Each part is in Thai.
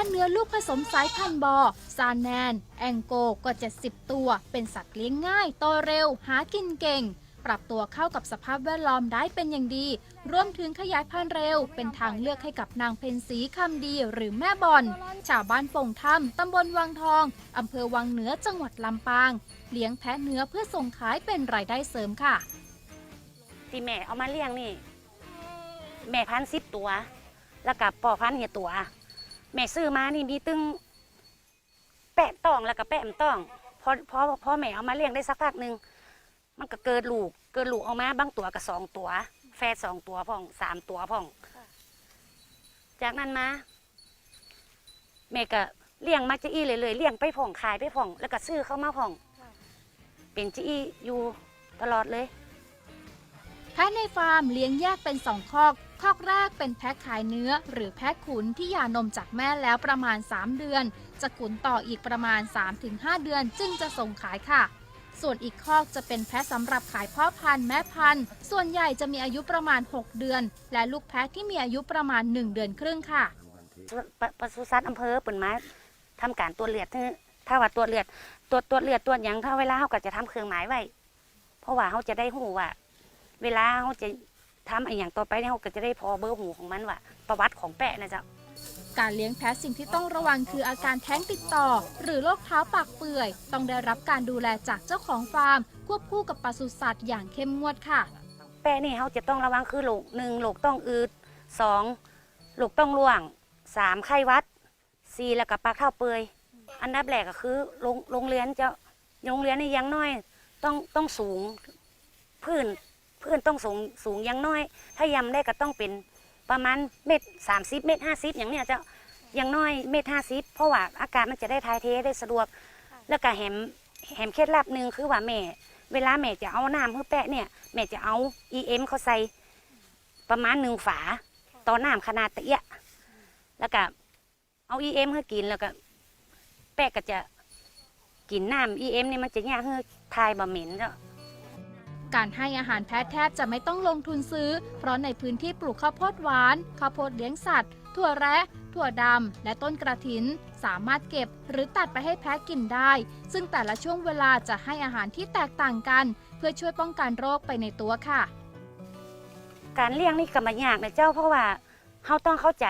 ะเนื้อลูกผสมสายพันธุ์บอ ซานแนน แองโกก็จะ10ตัว เป็นสัตว์เลี้ยงง่าย โตเร็ว หากินเก่ง ปรับตัวเข้ากับสภาพแวดล้อมได้เป็นอย่างดี รวมถึงขยายพันธุ์เร็ว เป็นทางเลือกให้กับนางเพนสีคำดีหรือแม่บอนชาวบ้านโป่งถ้ำตำบลวังทอง อำเภอวังเหนือ จังหวัดลำปาง เลี้ยงแพะเนื้อเพื่อส่งขายเป็นรายได้เสริมค่ะ ที่แม่เอามาเลี้ยงนี่ แม่พันสิบตัว แล้วกับปอพันเหียตัว แม่ซื้อมานี่มีตึงแปะต้องแล้วก็แปะมต้องพอพอพอแม่เอามาเลี้ยงได้สักพักหนึ่งมันก็เกิดลูก เกิดลูกออกมาบางตัวก็สองตัวแฝดสองตัวพ่องสามตัวพ่อง จากนั้นมาแม่ก็เลี้ยงมาจะอี้เลยเลยเลี้ยงไปพ่องขายไปพ่อง แล้วก็ซื้อเข้ามาพ่อง เป็นจะอี้อยู่ตลอดเลยแพะในฟาร์มเลี้ยงแยกเป็นสองคอก คอกแรกเป็นแพะขายเนื้อ หรือแพะขุนที่หย่านมจากแม่แล้วประมาณ 3 เดือน จะขุนต่ออีกประมาณ 3-5 เดือนจึงจะส่งขายค่ะ ส่วนอีกคอกจะเป็นแพะสำหรับขายพ่อพันธุ์แม่พันธุ์ ส่วนใหญ่จะมีอายุประมาณ 6 เดือน และลูกแพะที่มีอายุประมาณ 1 เดือนครึ่งค่ะปปศุสัตว์อำเภอปิ่นมาทำการตรวจเลือดถ้าว่าตรวเลือดตรวตรวเลือดตรวจหยังถ้าเวลาเขาก็จะทำเครื่องหมายไว้ เพราะว่าเขาจะได้หูว่า เวลาเขาจะ ทำอะไรอย่างต่อไปเนี่ยเขาก็จะได้พอเบอร์หูของมันว่าประวัติของแปะนะจ๊ะการเลี้ยงแพะสิ่งที่ต้องระวังคืออาการแท้งติดต่อ หรือโรคเท้าปากเปื่อย ต้องได้รับการดูแลจากเจ้าของฟาร์ม ควบคู่กับปศุสัตว์อย่างเข้มงวดค่ะ แปะนี่เขาจะต้องระวังคือโรคหนึ่งโรคต้องอืดสองโรคต้องร่วงสามไข้หวัดสี่แล้วก็ปากเท้าเปื่อยอันดับแรกก็คือโรงโรงเรียนจะโรงเรียนนี่อยังน้อยต้องต้องสูงพื้น เพื้นต้องสูงสูงยังน้อย ถ้ายำได้ก็ต้องเป็นประมาณเมตรสามสิบเมตรห้าสิบอย่างเนี้ยจะอยังน้อยเมตรห้าสิบเพราะว่าอากาศมันจะได้ทายเทได้สะดวก แล้วก็แหมแหมเคล็ดลับหนึ่งคือว่าแม่ เวลาแม่จะเอาน้ำเพื่อแปะเนี่ยแม่จะเอา EM เขาใส่ประมาณหนึ่งฝาต่อน้ำขนาดตะเอียะแล้วก็เอา EM ให้กินแล้วก็แปะก็จะกินน้ำ EM เนี่ยมันจะยากให้ทายบะเหม็นเจ้า การให้อาหารแพะแทบจะไม่ต้องลงทุนซื้อ เพราะในพื้นที่ปลูกข้าวโพดหวาน ข้าวโพดเลี้ยงสัตว์ ถั่วแระถั่วดำ และต้นกระถิน สามารถเก็บหรือตัดไปให้แพะกินได้ ซึ่งแต่ละช่วงเวลาจะให้อาหารที่แตกต่างกัน เพื่อช่วยป้องกันโรคไปในตัวค่ะ การเลี้ยงนี่ก็มายากนะเจ้าเพราะว่าเขาต้องเข้าใจ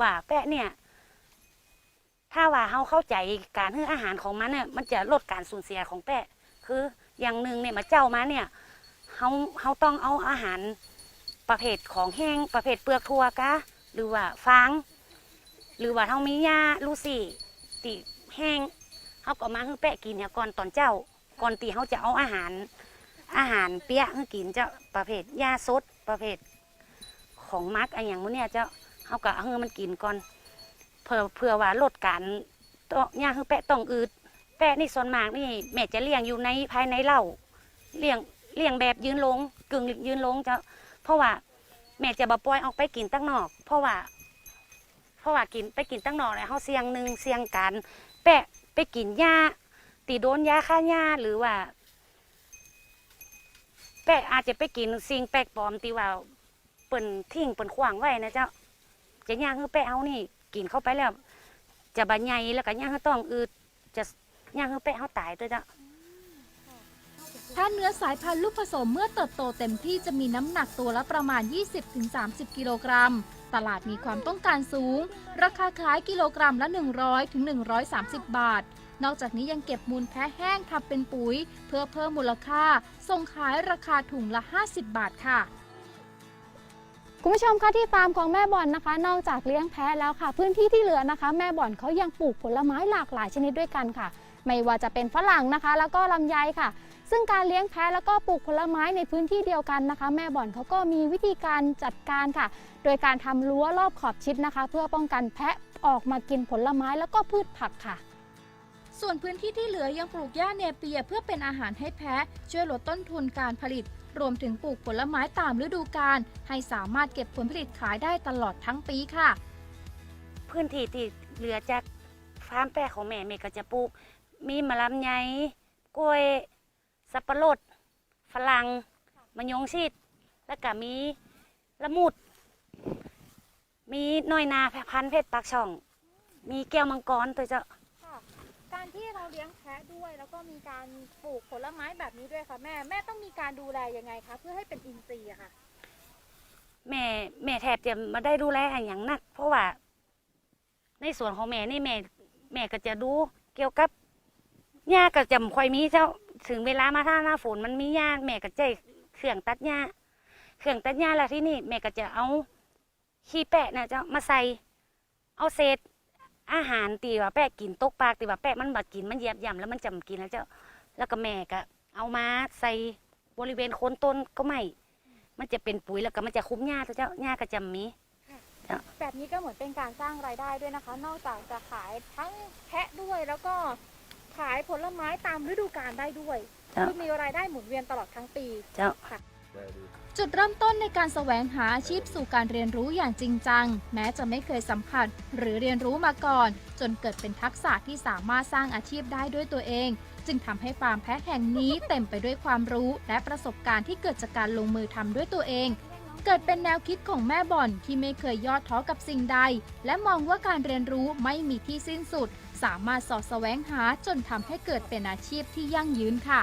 ว่าแปะเนี่ย ถ้าว่าเขาเข้าใจการให้อาหารของมันเนี่ยมันจะลดการสูญเสียของแปะคืออย่างหนึ่งเนี่ยมาเจ้ามาเนี่ย เขาเขาต้องเอาอาหารประเภทของแห้งประเภทเปลือกทั่วกะหรือว่าฟางหรือว่าเขามีหญ้าลูซี่ตีแห้งเขาก็มาให้แปะกินเนี่ยก่อนตอนเจ้าก่อนตีเขาจะเอาอาหาร อาหารเปี๊ยะให้กินเจ้าประเภทหญ้าสดประเภทของมักอะไรอย่างมื้อเนี่ยเจ้าเขาก็เอาให้มันกินก่อนเพื่อเพื่อว่าลดการต้องหญ้าให้แปะต้องอืดแปะนี่ส่วนมากนี่แม่จะเลี้ยงอยู่ในภายในเล่าเลี้ยง เลี้ยงแบบยืนลงกึ่งยืนลงเจ้าเพราะว่า แม่จะบ่ปล่อยออกไปกินตั้งนอก เพราะว่า เพราะว่ากินไปกินตั้งนอกแล้วเขาเสี่ยงหนึ่งเสี่ยงการแปะไปกินหญ้าตีโดนยาฆ่าหญ้าหรือว่า แปะอาจจะไปกินสิ่งแปลกปลอมตีว่าเปิ่นทิ้งเปิ่นขวางไว้นะเจ้าจะย่างคือแปะเอานี่ กินเข้าไปแล้ว จะบรรยายแล้วก็ย่างคือต้องอืดจะย่างคือแปะเขาตายตัวเจ้า แพะเนื้อสายพันธุ์ลูกผสมเมื่อเติบโตเต็มที่จะมีน้ำหนักตัวละประมาณ 20-30 กิโลกรัม ตลาดมีความต้องการสูง ราคาขายกิโลกรัมละ 100-130 บาท นอกจากนี้ยังเก็บมูลแพะแห้งทำเป็นปุ๋ย เพื่อเพิ่มมูลค่า ส่งขายราคาถุงละ 50 บาทค่ะคุณผู้ชมคะที่ฟาร์มของแม่บอนนะคะ นอกจากเลี้ยงแพะแล้วค่ะ พื้นที่ที่เหลือนะคะ แม่บอนเขายังปลูกผลไม้หลากหลายชนิดด้วยกันค่ะ ไม่ว่าจะเป็นฝรั่งนะคะ แล้วก็ลำไยค่ะ ซึ่งการเลี้ยงแพะแล้วก็ปลูกผลไม้ในพื้นที่เดียวกันนะคะ แม่บ่อนเขาก็มีวิธีการจัดการค่ะ โดยการทำรั้วรอบขอบชิดนะคะ เพื่อป้องกันแพะออกมากินผลไม้แล้วก็พืชผักค่ะส่วนพื้นที่ที่เหลือยังปลูกหญ้าเนเปียเพื่อเป็นอาหารให้แพะ ช่วยลดต้นทุนการผลิต รวมถึงปลูกผลไม้ตามฤดูกาลให้สามารถเก็บผลผลิตขายได้ตลอดทั้งปีค่ะ พื้นที่ที่เหลือจากฟาร์มแปะของแม่แม่ก็จะปลูก มีมะลำไยกล้วยสับปะรดฝรั่งมะยงชิด แล้วก็มีละมุด มีน้อยนาพันธุ์เพชรปากช่อง มีแก้วมังกรตัวเจ้าค่ะการที่เราเลี้ยงแพะด้วย แล้วก็มีการปลูกผลไม้แบบนี้ด้วยค่ะแม่แม่ต้องมีการดูแลยังไงคะเพื่อให้เป็นอินทรีย์อะค่ะ แม่แม่แทบจะมาได้ดูแลอะไรอย่างหนัก เพราะว่า ในส่วนของแม่นี่แม่ แม่ก็จะดูเกี่ยวกับ หญ้าก็จะไม่ค่อยมีเจ้า ถึงเวลามาถ้าหน้าฝนมันมีหญ้าแม่ก็ใจเครื่องตัดหญ้าเครื่องตัดหญ้าแล้วที่นี่แม่ก็จะเอาขี้แปะนะเจ้ามาใส่เอาเศษอาหารตีว่าแปะกินตกปากตีว่าแปะมันบาดกินมันเยียบย่ำแล้วมันจำกินแล้วเจ้า แล้วก็แม่ก็เอามาใส่บริเวณโคนต้นก็ไม่ มันจะเป็นปุ๋ยแล้วก็มันจะคุ้มหญ้าเจ้าหญ้าก็จะมีแบบนี้ก็เหมือนเป็นการสร้างรายได้ด้วยนะคะ นอกจากจะขายทั้งแพะด้วยแล้วก็ายผลไม้ตามฤดูกาลได้ด้วยจ้ะคือมีรายได้หมุนเวียนตลอดทั้งปี เจ้า จุดเริ่มต้นในการแสวงหาอาชีพสู่การเรียนรู้อย่างจริงจัง แม้จะไม่เคยสัมผัสหรือเรียนรู้มาก่อน จนเกิดเป็นทักษะที่สามารถสร้างอาชีพได้ด้วยตัวเอง จึงทำให้ฟาร์มแพะแห่งนี้เต็มไปด้วยความรู้ และประสบการณ์ที่เกิดจากการลงมือทำด้วยตัวเอง เกิดเป็นแนวคิดของแม่บ่อนที่ไม่เคยย่อท้อกับสิ่งใด และมองว่าการเรียนรู้ไม่มีที่สิ้นสุด สามารถสอดแสวงหาจนทำให้เกิดเป็นอาชีพที่ยั่งยืนค่ะ